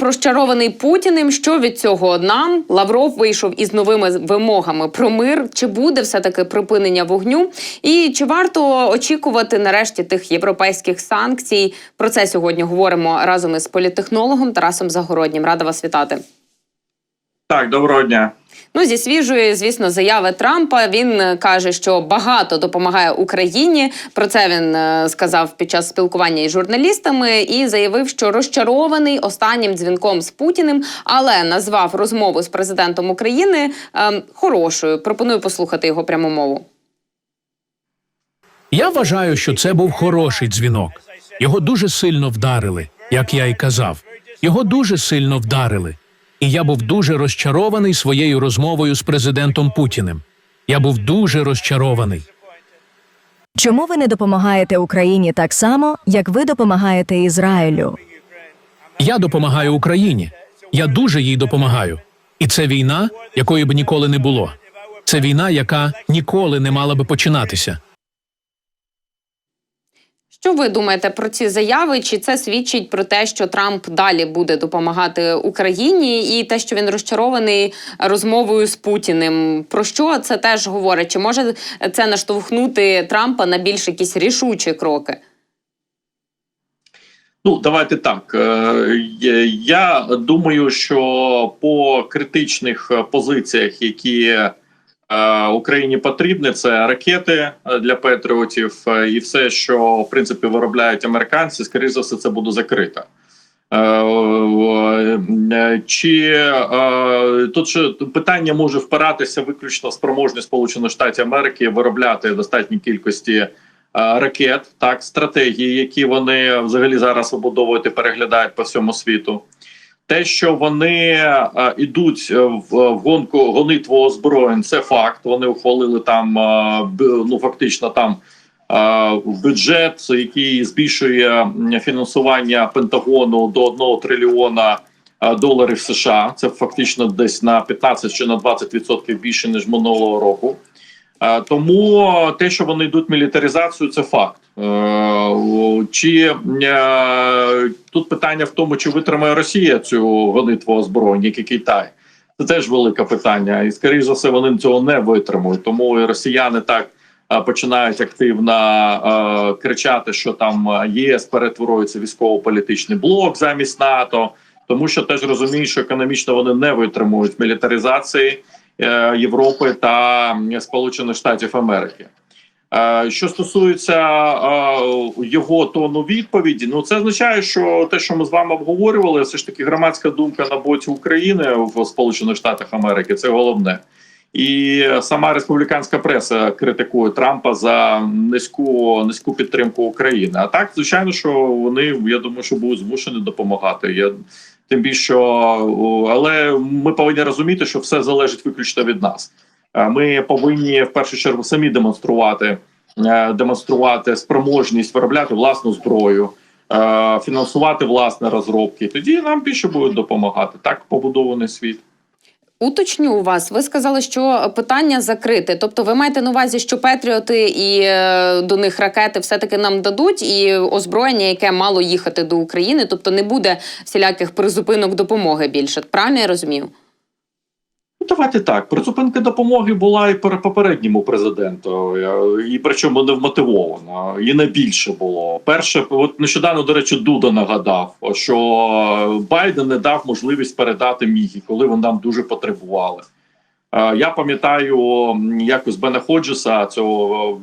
Трамп розчарований Путіним. Що від цього нам? Лавров вийшов із новими вимогами про мир. Чи буде все таки припинення вогню? І чи варто очікувати нарешті тих європейських санкцій? Про це сьогодні говоримо разом із політтехнологом Тарасом Загороднім. Рада вас вітати. Так, доброго дня. Ну, зі свіжої, звісно, заяви Трампа. Він е, каже, що багато допомагає Україні. Про це він е, сказав під час спілкування із журналістами і заявив, що розчарований останнім дзвінком з Путіним, але назвав розмову з президентом України е, хорошою. Пропоную послухати його пряму мову. Я вважаю, що це був хороший дзвінок. Його дуже сильно вдарили, як я й казав. Його дуже сильно вдарили. І я був дуже розчарований своєю розмовою з президентом Путіним. Я був дуже розчарований. Чому ви не допомагаєте Україні так само, як ви допомагаєте Ізраїлю? Я допомагаю Україні. Я дуже їй допомагаю. І це війна, якої б ніколи не було. Це війна, яка ніколи не мала би починатися. Що ви думаєте про ці заяви? Чи це свідчить про те, що Трамп далі буде допомагати Україні, і те, що він розчарований розмовою з Путіним? Про що це теж говорить? Чи може це наштовхнути Трампа на більш якісь рішучі кроки? Ну, давайте так. Е, Я думаю, що по критичних позиціях, які Україні потрібні, це ракети е, для патріотів е, і все, що в принципі виробляють американці, скоріше за все, це буде закрито. Е, е, Чи е, тут ще питання може впиратися виключно спроможність Сполучених Штатів Америки виробляти достатній кількості е, ракет, так стратегії, які вони взагалі зараз вибудовують і переглядають по всьому світу. Те, що вони е, ідуть е, в, гонку гонитву озброєнь, це факт. Вони ухвалили там е, ну фактично там е, бюджет, який збільшує фінансування Пентагону до 1 трильйона е, доларів США. Це фактично десь на 15 чи на 20% більше ніж минулого року. Е, Тому те, що вони йдуть мілітаризацію, це факт. Е, Чи е, тут питання в тому, чи витримає Росія цю гонитву озброєнь, як і Китай? Це теж велике питання, і скоріш за все вони цього не витримують. Тому і росіяни так починають активно кричати, що там ЄС перетворюється військово-політичний блок замість НАТО, тому що теж розуміють, що економічно вони не витримують мілітаризації Європи та Сполучених Штатів Америки. Е, Що стосується е, його тону відповіді, ну це означає, що те, що ми з вами обговорювали, все ж таки громадська думка на боці України в Сполучених Штатах Америки це головне. І сама республіканська преса критикує Трампа за низьку низьку підтримку України. А так, звичайно, що вони я думаю, що будуть змушені допомагати. Я тим більше, але ми повинні розуміти, що все залежить виключно від нас. Е, Ми повинні в першу чергу самі демонструвати, е, демонструвати спроможність виробляти власну зброю, е, фінансувати власні розробки. Тоді нам більше будуть допомагати. Так побудований світ. Уточню вас. Ви сказали, що питання закрите. Тобто, ви маєте на увазі, що Петріоти і е, до них ракети все-таки нам дадуть, і озброєння, яке мало їхати до України, тобто не буде всіляких призупинок допомоги більше. Правильно я розумію? Давайте так. Призупинка допомоги була і пере- попередньому президенту, е, і причому не вмотивована, і не більше було. Перше, от нещодавно, до речі, Дуда нагадав, що Байден не дав можливість передати міги, коли вони нам дуже потребували. Е, Я пам'ятаю, якось Бена Ходжеса цього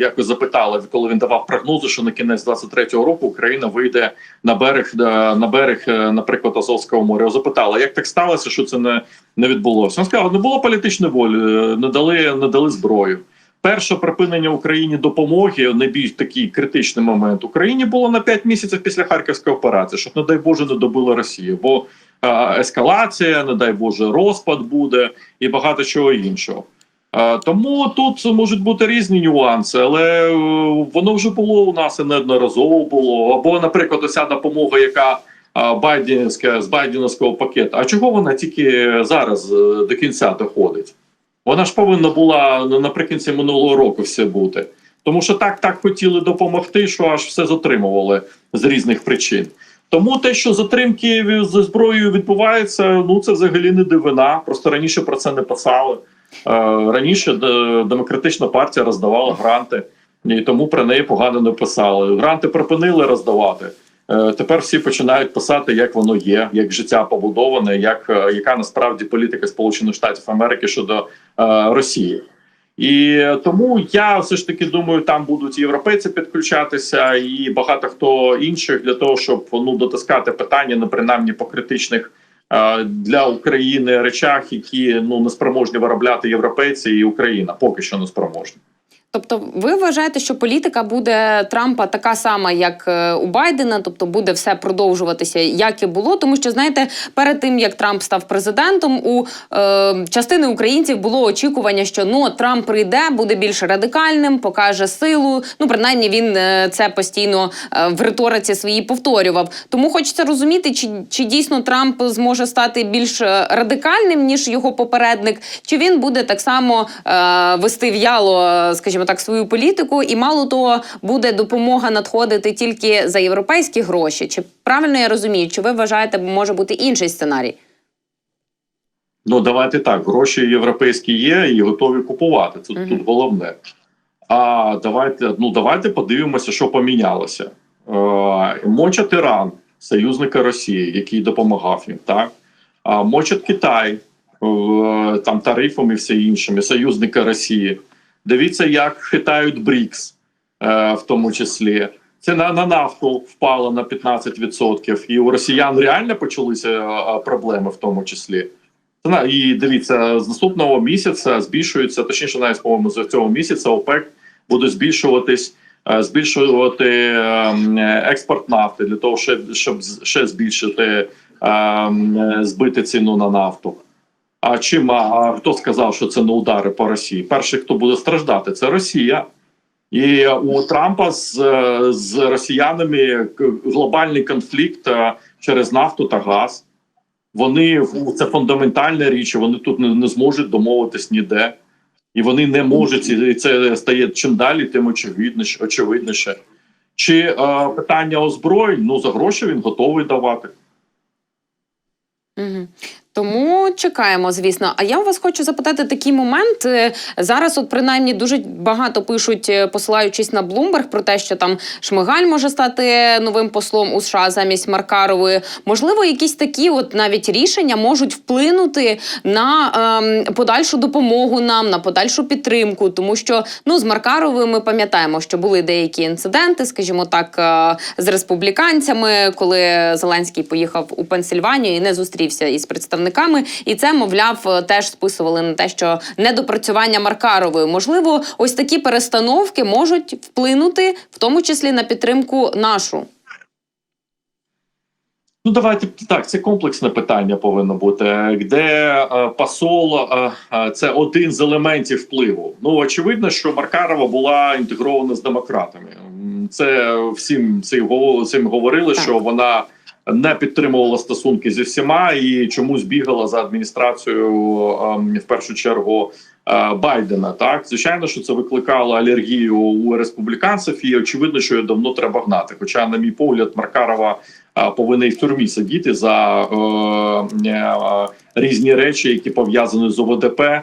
якось запитали, коли він давав прогнози, що на кінець 23-го року Україна вийде на берег е, на берег, е, наприклад, Азовського моря. Запитала, як так сталося, що це не, не відбулося. Він сказав, не було політичної волі, е, не дали, не дали зброю. Перше припинення Україні допомоги, найбільш такий критичний момент Україні було на 5 місяців після Харківської операції, щоб, не дай Боже, не добила Росію. Бо е, ескалація, не дай Боже, розпад буде і багато чого іншого. Тому тут можуть бути різні нюанси, але е, воно вже було у нас і неодноразово було. Або, наприклад, оця допомога, яка байденська з байденського пакету. А чого вона тільки зараз е, до кінця доходить? Вона ж повинна була ну, наприкінці минулого року все бути. Тому що так так хотіли допомогти, що аж все затримували з різних причин. Тому те, що затримки зі зброєю відбуваються, ну це взагалі не дивина. Просто раніше про це не писали. Е, Раніше демократична партія роздавала гранти, і тому про неї погано не писали. Гранти припинили роздавати. Е, Тепер всі починають писати, як воно є, як життя побудоване, як е, яка насправді політика Сполучених Штатів Америки щодо е, Росії. І тому я все ж таки думаю, там будуть європейці підключатися, і багато хто інших для того, щоб ну дотискати питання, ну принаймні по критичних е, для України речах, які ну не спроможні виробляти європейці і Україна, поки що не спроможні. Тобто, ви вважаєте, що політика буде Трампа така сама, як е, у Байдена, тобто буде все продовжуватися, як і було. Тому що знаєте, перед тим як Трамп став президентом, у е, частини українців було очікування, що ну Трамп прийде, буде більш радикальним, покаже силу. Ну, принаймні, він е, це постійно е, в риториці своїй повторював. Тому хочеться розуміти, чи, чи дійсно Трамп зможе стати більш радикальним ніж його попередник, чи він буде так само е, вести в'яло, е, скажімо так, свою політику, і мало того, буде допомога надходити тільки за європейські гроші. Чи правильно я розумію? Чи ви вважаєте, може бути інший сценарій? Ну давайте так. Гроші європейські є і готові купувати. Це Мгм. тут головне. А давайте ну давайте подивимося, що помінялося. Е, мочать Іран, союзника Росії, який допомагав їм, так а мочать Китай е, там тарифами і все іншими, союзника Росії. Дивіться, як хитають БРІКС, е, в тому числі. Це на, на нафту впало на 15%. І у росіян реально почалися е, проблеми, в тому числі. І дивіться, з наступного місяця збільшується, точніше, навіть по-моєму, з цього місяця ОПЕК буде збільшуватись, е, збільшувати ем, експорт нафти для того, щоб, ще збільшити ем, е, збити ціну на нафту. А чим а, хто сказав, що це не удари по Росії? Перший, хто буде страждати, це Росія. І у Трампа з, з росіянами глобальний конфлікт е, через нафту та газ. Вони це фундаментальна річ. Вони тут не, не зможуть домовитись ніде, і вони не можуть. І це стає чим далі, тим очевидніше. очевидніше. Чи е, питання озброєнь? Ну за гроші він готовий давати. Угу. Тому чекаємо, звісно. А я у вас хочу запитати такий момент. Е, Зараз, от принаймні, дуже багато пишуть, е, посилаючись на Bloomberg, про те, що там Шмигаль може стати новим послом у США замість Маркарової. Можливо, якісь такі, от навіть рішення можуть вплинути на ем, подальшу допомогу нам, на подальшу підтримку. Тому що ну з Маркаровою ми пам'ятаємо, що були деякі інциденти, скажімо так, е, з республіканцями, коли Зеленський поїхав у Пенсильванію і не зустрівся із представниками. І це, мовляв, е, теж списували на те, що недопрацювання Маркарової. Можливо, ось такі перестановки можуть вплинути, в тому числі на підтримку нашу. Ну, давайте так. Це комплексне питання повинно бути, де е, посол е, е, це один з елементів впливу. Ну очевидно, що Маркарова була інтегрована з демократами. Це всім го- говорили, Так. що вона не підтримувала стосунки зі всіма і чомусь бігала за адміністрацією ем, в першу чергу. е, Байдена так звичайно, що це викликало алергію у республіканців, і очевидно, що її давно треба гнати. Хоча, на мій погляд, Маркарова а, повинна і в тюрмі сидіти за е, е, різні речі, які пов'язані з ОВДП е,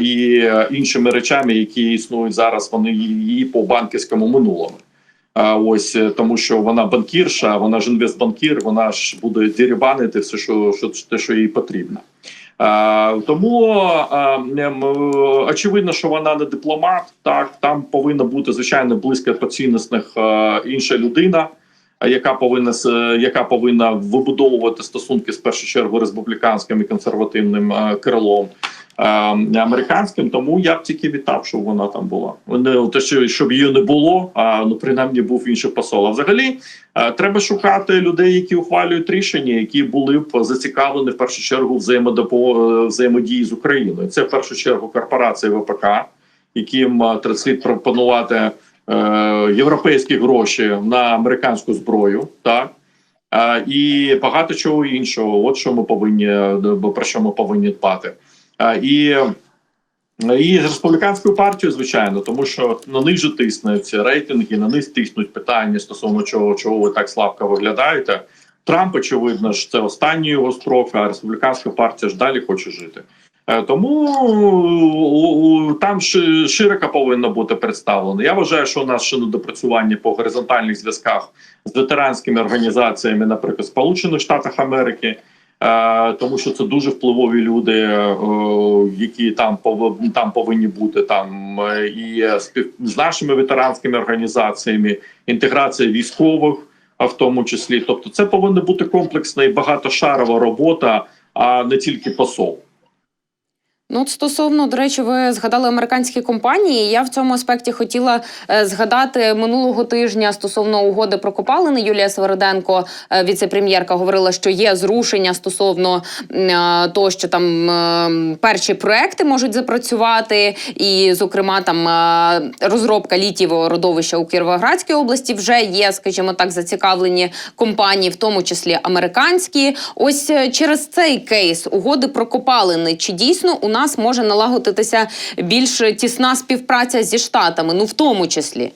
і е, іншими речами, які існують зараз. Вони її по банківському минулому. Ось е, тому, що вона банкірша, вона ж інвестбанкір, вона ж буде дерибанити все, що, що те, що їй потрібно. Тому ем, е, очевидно, що вона не дипломат. Так там повинна бути звичайно близько по цінностних е, інша людина, яка повинна яка повинна вибудовувати стосунки з першу чергу республіканським і консервативним крилом. Е, Американським, тому я б тільки вітав, щоб вона там була. Не те, що щоб її не було, а ну принаймні був інший посол. А взагалі е, треба шукати людей, які ухвалюють рішення, які були б зацікавлені в першу чергу взаємодопо е, взаємодії з Україною. Це в першу чергу корпорація ВПК, яким е, слід пропонувати європейські гроші на американську зброю, так і багато чого іншого. От що ми повинні про що ми повинні дбати. Е, і і з республіканською партією, звичайно, тому що на них же тиснуть рейтинги, на них тиснуть питання стосовно чого, чого ви так слабко виглядаєте. Трамп, очевидно ж, це останній його строк, а республіканська партія ж далі хоче жити. Е, Тому там ши- широко повинно бути представлено. Я вважаю, що у нас ще недопрацювання по горизонтальних зв'язках з ветеранськими організаціями, наприклад, Сполучених Штатах Америки. Е, тому що це дуже впливові люди, е, які там там повинні бути там е, і з нашими ветеранськими організаціями, інтеграція військових, а в тому числі. Тобто, це повинна бути комплексна і багатошарова робота, а не тільки посол. Ну, от стосовно, до речі, ви згадали американські компанії. Я в цьому аспекті хотіла е, згадати минулого тижня стосовно угоди про копалини. Юлія Свериденко, е, віце-прем'єрка, говорила, що є зрушення стосовно е, того, що там перші проекти можуть запрацювати, і, зокрема, там розробка літієвого родовища у Кіровоградській області вже є, скажімо так, зацікавлені компанії, в тому числі американські. Ось через цей кейс угоди про копалини. Чи дійсно у нас може налагодитися більш тісна співпраця зі штатами? Ну в тому числі.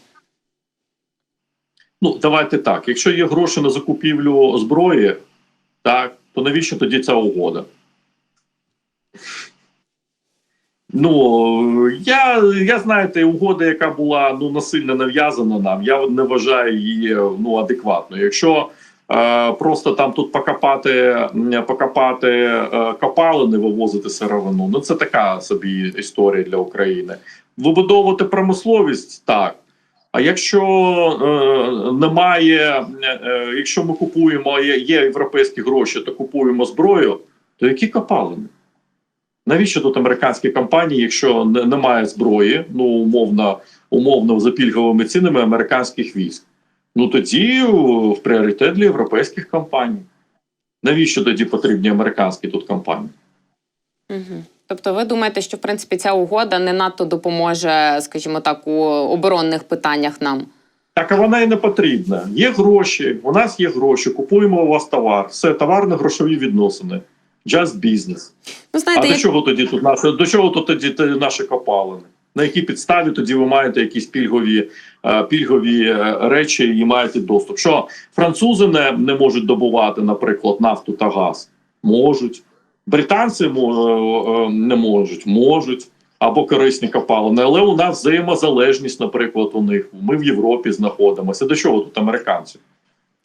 Ну, давайте так. Якщо є гроші на закупівлю зброї, так, то навіщо тоді ця угода? Ну, я, я знаєте, угода, яка була ну, насильно нав'язана нам, я не вважаю її ну, адекватною. Якщо просто там тут покопати, покопати е, копалини, вивозити сировину, ну це така собі історія для України. Вибудовувати промисловість так. А якщо е, немає, е, е, якщо ми купуємо, є, є європейські гроші, то купуємо зброю, то які копалини? Навіщо тут американські компанії, якщо немає зброї, ну умовно, умовно за пільговими цінами американських військ? Ну тоді в пріоритет для європейських компаній. Навіщо тоді потрібні американські тут компанії? Угу. Тобто, ви думаєте, що в принципі ця угода не надто допоможе, скажімо так, у оборонних питаннях нам? Так, а вона і не потрібна. Є гроші, у нас є гроші, купуємо у вас товар. Все, товарно-грошові відносини. Just business. Ну, знаєте, А до як... чого тоді тут наше до чого тут тоді наші копалини? На якій підставі тоді ви маєте якісь пільгові, е, пільгові е, речі і маєте доступ? Що французи не, не можуть добувати, наприклад, нафту та газ? Можуть. Британці е, не можуть, можуть. Або корисні копалини. Але у нас взаємозалежність, наприклад, у них. Ми в Європі знаходимося. До чого тут американці?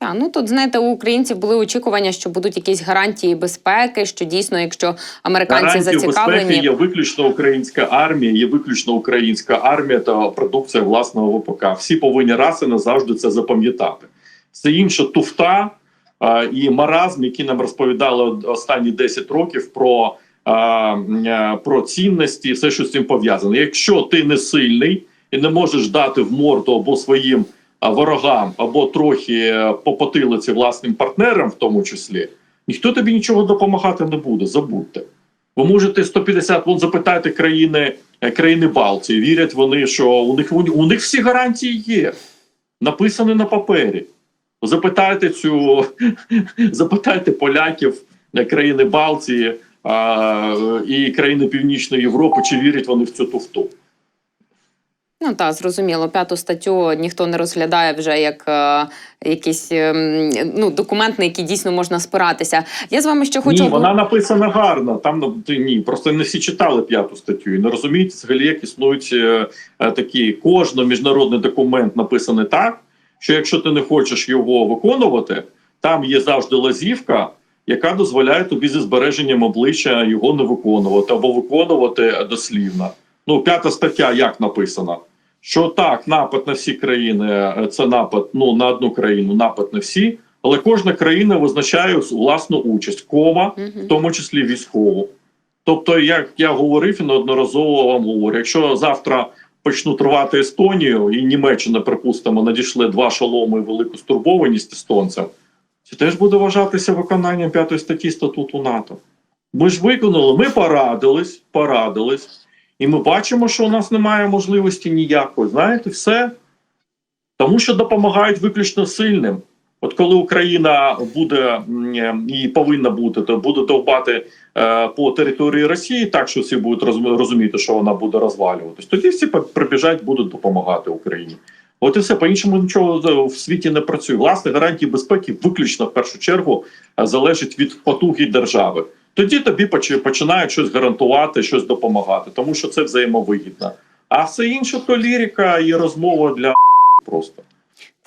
Та, ну тут знаєте, у українців були очікування, що будуть якісь гарантії безпеки, що дійсно, якщо американці Гарантію зацікавлені, безпеки є виключно українська армія, є виключно українська армія та продукція власного ВПК. Всі повинні раз і назавжди це запам'ятати. Все інше туфта а, і маразм, які нам розповідали останні 10 років про, а, про цінності, все, що з цим пов'язане. Якщо ти не сильний і не можеш дати в морду або своїм ворогам, або трохи е, по потилиці власним партнерам, в тому числі, ніхто тобі нічого допомагати не буде. Забудьте. Ви можете 150, вон запитайте країни, е, країни Балтії. Вірять вони, що у них у них всі гарантії є, написані на папері. Запитайте цю, запитайте поляків, е, країни Балтії а, і країни Північної Європи, чи вірять вони в цю туфту. Ну так, зрозуміло, п'яту статтю ніхто не розглядає вже як е, якийсь ем, ну, документ, на який дійсно можна спиратися. Я з вами ще хочу Ні, вона написана гарно. Там ну, ні, просто не всі читали п'яту статтю і не розуміють взагалі, як існують е, е, такі. Кожен міжнародний документ написаний так, що якщо ти не хочеш його виконувати, там є завжди лазівка, яка дозволяє тобі зі збереженням обличчя його не виконувати або виконувати дослівно. Ну, п'ята стаття як написана? Що так, напад на всі країни е, це напад ну на одну країну, напад на всі, але кожна країна визначає власну участь, кома, в тому числі військову. Тобто, як я говорив і неодноразово вам говорю, якщо завтра почнуть рвати Естонію і Німеччина, припустимо, надійшли два шоломи і велику стурбованість естонцям, це теж буде вважатися виконанням п'ятої статті статуту НАТО. Ми ж виконали, ми порадились, порадились, і ми бачимо, що у нас немає можливості ніякої. Знаєте, все. Тому що допомагають виключно сильним. От коли Україна буде і повинна бути, то буде довбати е, по території Росії, так що всі будуть розуміти, що вона буде розвалюватись. Тоді всі прибіжать, будуть допомагати Україні. От і все по-іншому нічого в світі не працює. Власне, гарантії безпеки виключно в першу чергу е, залежить від потуги держави. Тоді тобі поч- починають щось гарантувати, щось допомагати, тому що це взаємовигідно. А все інше то лірика і розмова для просто.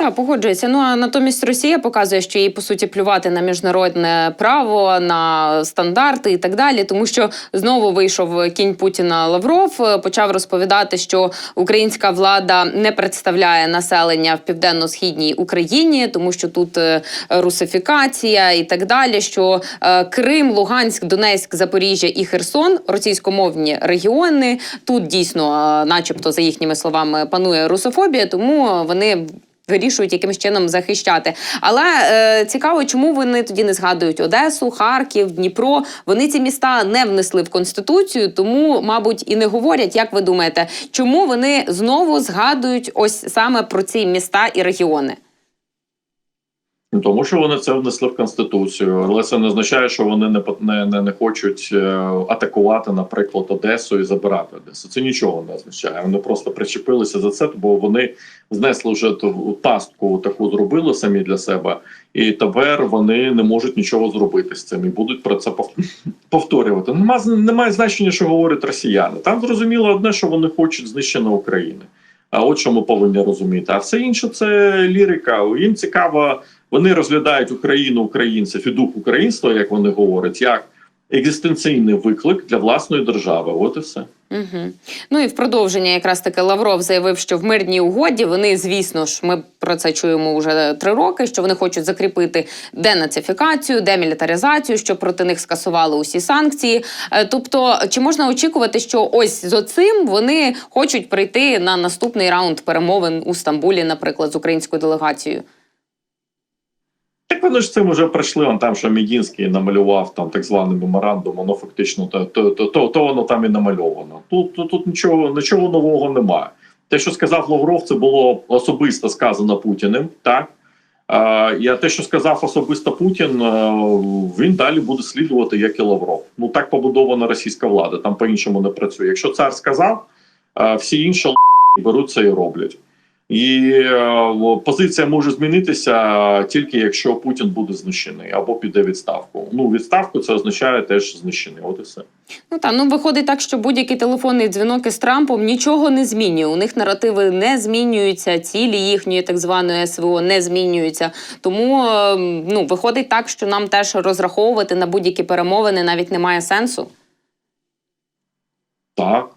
Так, погоджується. Ну а натомість Росія показує, що їй по суті плювати на міжнародне право, на стандарти і так далі, тому що знову вийшов кінь Путіна Лавров, е, почав розповідати, що українська влада не представляє населення в південно-східній Україні, тому що тут е, русифікація і так далі. Що е, Крим, Луганськ, Донецьк, Запоріжжя і Херсон російськомовні регіони. Тут дійсно, начебто, за їхніми словами, панує русофобія, тому вони вирішують якимось чином захищати. Але е, цікаво, чому вони тоді не згадують Одесу, Харків, Дніпро. Вони ці міста не внесли в конституцію, тому, мабуть, і не говорять. Як ви думаєте, чому вони знову згадують ось саме про ці міста і регіони? Ну, Тому що вони це внесли в конституцію, але це не означає, що вони не не, не, не хочуть е, атакувати, наприклад, Одесу і забирати Одесу. Це нічого не означає. Вони просто причепилися за це, бо вони знесли вже ту пастку таку зробили самі для себе, і тепер вони не можуть нічого зробити з цим і будуть про це повторювати. Нема з- немає значення, що говорять росіяни. Там зрозуміло одне, що вони хочуть знищення України. А от що ми повинні розуміти. А все інше це лірика. Їм цікаво, вони розглядають Україну, українців і дух українства, як вони говорять, як екзистенційний виклик для власної держави. От і все. Угу. Ну і в продовження, якраз таки Лавров заявив, що в мирній угоді вони, звісно ж, ми про це чуємо вже три роки. Що вони хочуть закріпити денацифікацію, демілітаризацію, що проти них скасували усі санкції. Е, Тобто, чи можна очікувати, що ось з оцим вони хочуть прийти на наступний раунд перемовин у Стамбулі, наприклад, з українською делегацією? Так вони ж цим вже прийшли. Он там, що Мідінський намалював там так званий меморандум, воно фактично то, то, то, то, воно там і намальовано. Тут, тут, тут нічого, нічого нового немає. Те, що сказав Лавров, це було особисто сказано Путіним. Так і те, що сказав особисто Путін, е, він далі буде слідувати, як і Лавров. Ну так побудована російська влада. Там по-іншому не працює. Якщо цар сказав, е, всі інші беруть це і роблять. І е, позиція може змінитися тільки якщо Путін буде знищений або піде відставку. Ну відставку це означає теж знищений. От і все. Ну та ну виходить так, що будь-який телефонний дзвінок із Трампом нічого не змінює. У них наративи не змінюються, цілі їхньої так званої СВО не змінюються. Тому е, ну виходить так, що нам теж розраховувати на будь-які перемовини навіть немає сенсу. Так.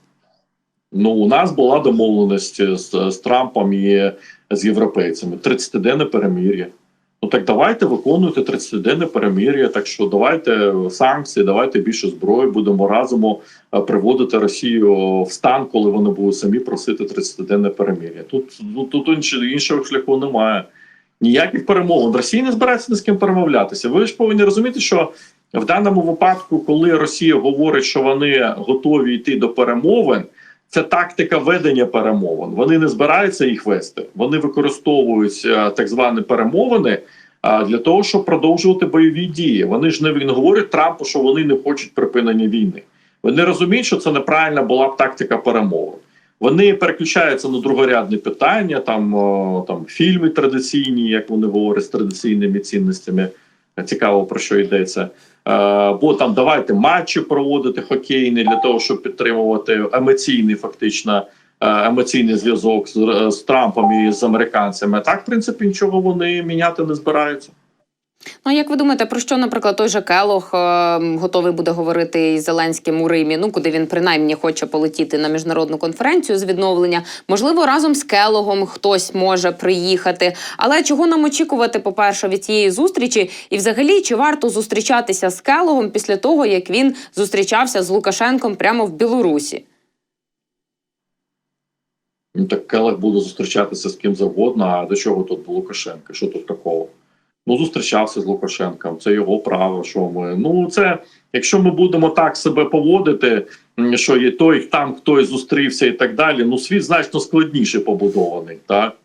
Ну, у нас була домовленість з, з Трампом і з європейцями. 30-денне перемир'я. Ну так давайте виконуйте 30-денне перемир'я. Так що давайте санкції, давайте більше зброї, будемо разом е, приводити Росію в стан, коли вони будуть самі просити 30-денне перемир'я. Тут, ну, тут іншого шляху немає. Ніяких перемовин. Росія не збирається ні з ким перемовлятися. Ви ж повинні розуміти, що в даному випадку, коли Росія говорить, що вони готові йти до перемовин, це тактика ведення перемовин. Вони не збираються їх вести. Вони використовують е, так звані перемовини е, для того, щоб продовжувати бойові дії. Вони ж не він говорять Трампу, що вони не хочуть припинення війни. Вони розуміють, що це неправильна була б тактика перемовин. Вони переключаються на другорядні питання, там, там фільми традиційні, як вони говорять, з традиційними цінностями. Цікаво про що йдеться. Е, бо там давайте матчі проводити хокейні для того, щоб підтримувати емоційний, фактично е, емоційний зв'язок з, з Трампом і з американцями. Так, в принципі, нічого вони міняти не збираються. Ну, як ви думаєте, про що, наприклад, той же Келох е, готовий буде говорити із Зеленським у Римі? Ну, куди він принаймні хоче полетіти на міжнародну конференцію з відновлення? Можливо, разом з Келогом хтось може приїхати. Але чого нам очікувати, по-перше, від цієї зустрічі? І взагалі, чи варто зустрічатися з Келогом після того, як він зустрічався з Лукашенком прямо в Білорусі? Ну так Келех буде зустрічатися з ким завгодно. А до чого тут Лукашенко? Що тут такого? Ну, зустрічався з Лукашенком, це його право. Що ми ну це якщо ми будемо так себе поводити, що є той там хтось зустрівся і так далі. Ну світ значно складніше побудований, так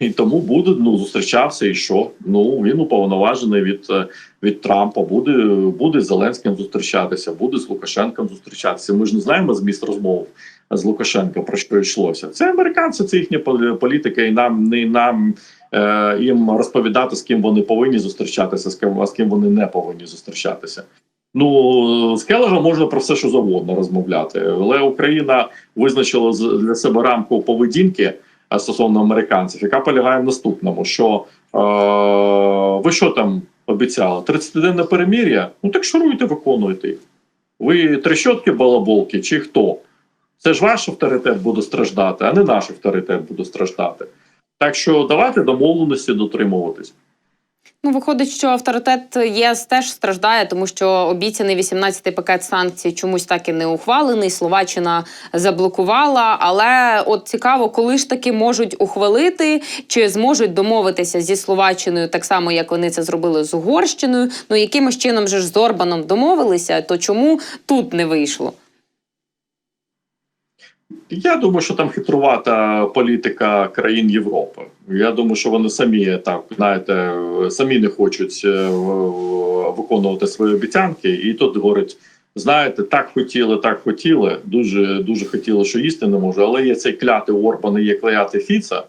і тому буде ну зустрічався і що? Ну він уповноважений від, е, від Трампа. Буде буде з Зеленським зустрічатися, буде з Лукашенком зустрічатися. Ми ж не знаємо зміст розмов. з Лукашенка, про що йшлося. Це американці, це їхня політика, і нам не нам їм розповідати, з ким вони повинні зустрічатися, з ким, а з ким вони не повинні зустрічатися. Ну, з Келлером можна про все, що завгодно розмовляти, але Україна визначила для себе рамку поведінки стосовно американців, яка полягає в наступному: що е, ви що там обіцяли? 30-денне перемір'я? Ну так шуруйте, виконуйте їх. Ви трещотки балаболки чи хто? Це ж ваш авторитет буде страждати, а не наш авторитет буде страждати. Так що давайте домовленості дотримуватись. Ну, виходить, що авторитет ЄС теж страждає, тому що обіцяний 18-й пакет санкцій чомусь так і не ухвалений. Словаччина заблокувала. Але от цікаво, коли ж таки можуть ухвалити, чи зможуть домовитися зі Словаччиною так само, як вони це зробили з Угорщиною. Ну якимось чином же ж з Орбаном домовилися, то чому тут не вийшло? Я думаю, що там хитрувата політика країн Європи. Я думаю, що вони самі так знаєте, самі не хочуть е, виконувати свої обіцянки, і тут говорять: знаєте, так хотіли, так хотіли. Дуже дуже хотіли, що їсти не може, але є цей клятий Орбан, і є клятий Фіца,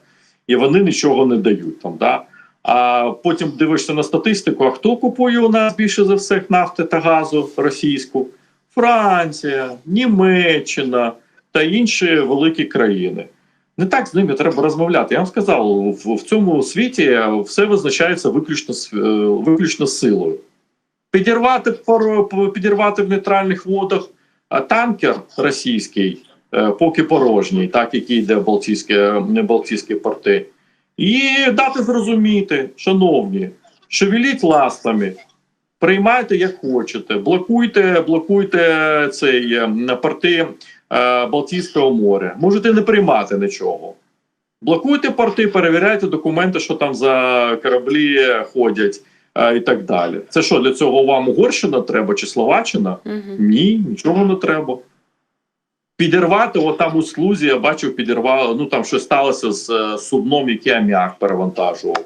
і вони нічого не дають там. Да? А потім дивишся на статистику: а хто купує у нас більше за всіх нафти та газу російську? Франція, Німеччина та інші великі країни. Не так з ними треба розмовляти. Я вам сказав, в, в цьому світі все визначається виключно е, виключно силою. Підірвати підірвати в нейтральних водах танкер російський, е, поки порожній, так який йде в Балтійські, Балтійські порти, і дати зрозуміти, шановні, шевеліть ластами, приймайте як хочете, блокуйте, блокуйте цей е, порти Балтійського моря. Можете не приймати нічого. Блокуйте порти, перевіряйте документи, що там за кораблі ходять е, і так далі. Це що для цього вам Угорщина треба чи Словаччина? Угу. Ні, нічого не треба. Підірвати, от там у слузі, я бачив, підірвали, ну там щось сталося з е, судном, який аміак перевантажував.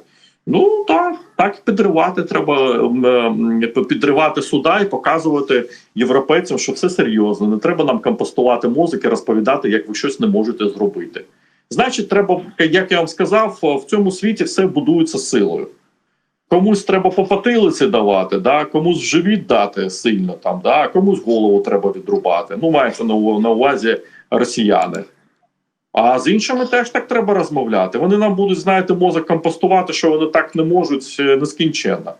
Ну так, так підривати треба ем, ем, підривати суда і показувати європейцям, що все серйозно. Не треба нам компостувати мозок і розповідати, як ви щось не можете зробити. Значить, треба, як я вам сказав, в цьому світі все будується силою. Комусь треба по потилиці давати, да? комусь живіт дати сильно, там, да? комусь голову треба відрубати. Ну, мається на увазі росіяни. А з іншими теж так треба розмовляти. Вони нам будуть, знаєте, мозок компостувати, що вони так не можуть е, нескінченно.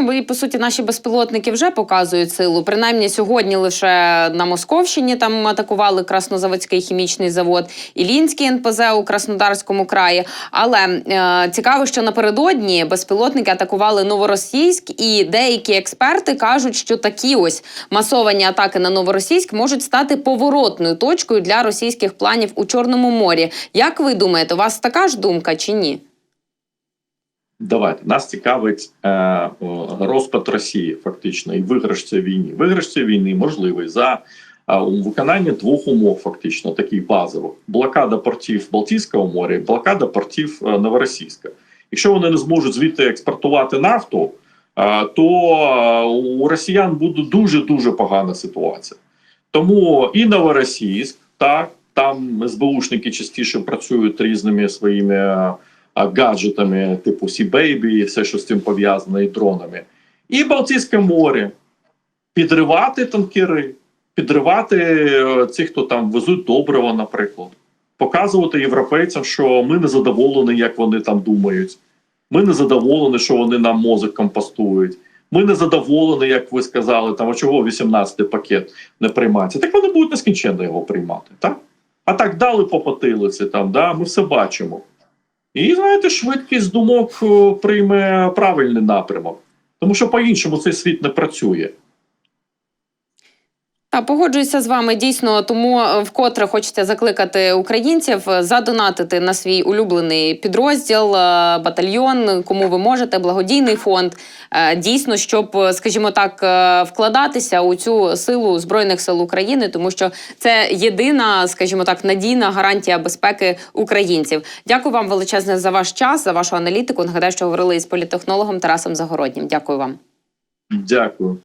Ну, і по суті наші безпілотники вже показують силу. Принаймні сьогодні лише на Московщині там атакували Краснозаводський хімічний завод, Ілінський НПЗ у Краснодарському краї. Але е, цікаво, що напередодні безпілотники атакували Новоросійськ, і деякі експерти кажуть, що такі ось масовані атаки на Новоросійськ можуть стати поворотною точкою для російських планів у Чорному морі. Як ви думаєте, у вас така ж думка чи ні? Давайте нас цікавить е, розпад Росії, фактично, і виграш цієї війни. Виграш цієї війни можливий за е, у виконанні двох умов, фактично, таких базових: блокада портів Балтійського моря, і блокада портів е, Новоросійська. Якщо вони не зможуть звідти експортувати нафту, е, то е, у росіян буде дуже дуже погана ситуація. Тому і Новоросійськ, так там СБУшники частіше працюють різними своїми. е, гаджетами, типу Сі-Бейбі, і все, що з цим пов'язано, і дронами. І Балтійське море. Підривати танкери, підривати е, ці, хто там везуть добрива, наприклад. Показувати європейцям, що ми не задоволені, як вони там думають. Ми не задоволені, що вони нам мозок компостують. Ми не задоволені, як ви сказали, там, а чого 18-й пакет не приймається. Так вони будуть нескінченно його приймати. Так? А так дали по потилиці, там, да? ми все бачимо. І знаєте, швидкість думок е, прийме правильний напрямок, тому що по-іншому цей світ не працює. Та погоджуюся з вами дійсно, тому е, вкотре хочеться закликати українців е, задонатити на свій улюблений підрозділ, е, батальйон, кому ви можете, благодійний фонд. Дійсно, щоб, скажімо так, вкладатися у цю силу збройних сил України, тому що це єдина, скажімо так, надійна гарантія безпеки українців. Дякую вам величезне за ваш час, за вашу аналітику. Нагадаю, що говорили із політехнологом Тарасом Загороднім. Дякую вам. Дякую.